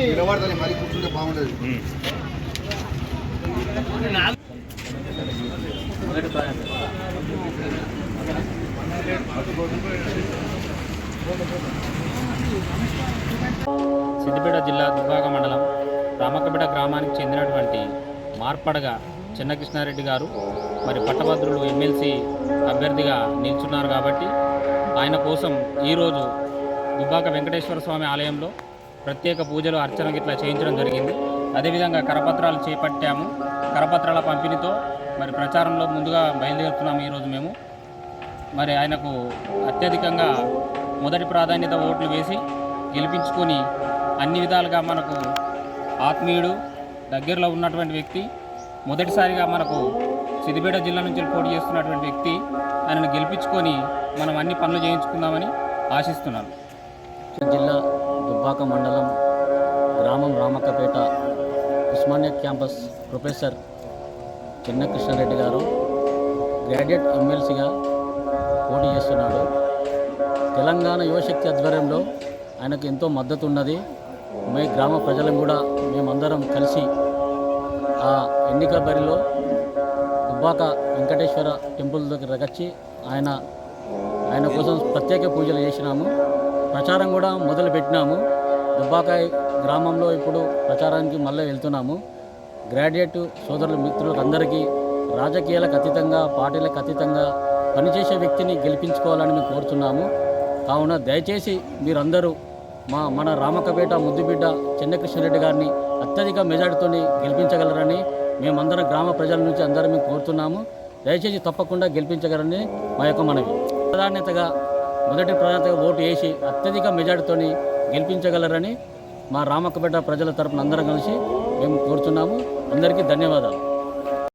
నిలబడతాను మరి కూర్చుంటే బాగుండదు. సిద్దిపేట జిల్లా దుబ్బాక మండలం రామకపేట గ్రామానికి చెందినటువంటి మార్పడగ చిన్నకృష్ణారెడ్డి గారు మరి పట్టభద్రులు ఎమ్మెల్సీ అభ్యర్థిగా నిల్చున్నారు కాబట్టి ఆయన కోసం ఈరోజు దుబ్బాక వెంకటేశ్వర స్వామి ఆలయంలో ప్రత్యేక పూజలు అర్చన ఇట్లా చేయించడం జరిగింది. అదేవిధంగా కరపత్రాలు చేపట్టాము. కరపత్రాల పంపిణీతో మరి ప్రచారంలో ముందుగా బయలుదేరుతున్నాము ఈరోజు మేము. మరి ఆయనకు అత్యధికంగా మొదటి ప్రాధాన్యత ఓట్లు వేసి గెలిపించుకొని అన్ని విధాలుగా మనకు ఆత్మీయుడు దగ్గరలో ఉన్నటువంటి వ్యక్తి మొదటిసారిగా మనకు సిద్దిపేట జిల్లా నుంచి పోటీ చేస్తున్నటువంటి వ్యక్తి ఆయనను గెలిపించుకొని మనం అన్ని పనులు చేయించుకుందామని ఆశిస్తున్నాను. జిల్లా దుబ్బాక మండలం గ్రామం రామక్కపేట ఉస్మానియా క్యాంపస్ ప్రొఫెసర్ చిన్నకృష్ణారెడ్డి గారు గ్రాడ్యుయేట్ ఎమ్మెల్సీగా పోటీ చేస్తున్నాడు. తెలంగాణ యువశక్తి ఆధ్వర్యంలో ఆయనకు ఎంతో మద్దతు ఉన్నది మే గ్రామ ప్రజలను కూడా మేమందరం కలిసి ఆ ఎన్నికల బరిలో దుబ్బాక వెంకటేశ్వర టెంపుల్ దగ్గర వచ్చి ఆయన ఆయన కోసం ప్రత్యేక పూజలు చేసినాము. ప్రచారం కూడా మొదలుపెట్టినాము. దుబ్బాకాయ్ గ్రామంలో ఇప్పుడు ప్రచారానికి మళ్ళీ వెళ్తున్నాము. గ్రాడ్యుయేట్ సోదరులు మిత్రులకు అందరికీ రాజకీయాలకు అతీతంగా పార్టీలకు అతీతంగా పనిచేసే వ్యక్తిని గెలిపించుకోవాలని మేము కోరుతున్నాము. కావున దయచేసి మీరందరూ మా మన రామకపేట ముద్దుబిడ్డ చెన్నకృష్ణారెడ్డి గారిని అత్యధిక మెజార్టీతో గెలిపించగలరని మేమందరం గ్రామ ప్రజల నుంచి అందరం మేము కోరుతున్నాము. దయచేసి తప్పకుండా గెలిపించగలరని మా యొక్క మనవి. ప్రాధాన్యతగా మొదటి ప్రాధాన్యతగా ఓటు వేసి అత్యధిక మెజార్టీతో గెలిపించగలరని మా రామక్కపేట ప్రజల తరపున అందరం కలిసి మేము కోరుతున్నాము అందరికీ ధన్యవాదాలు.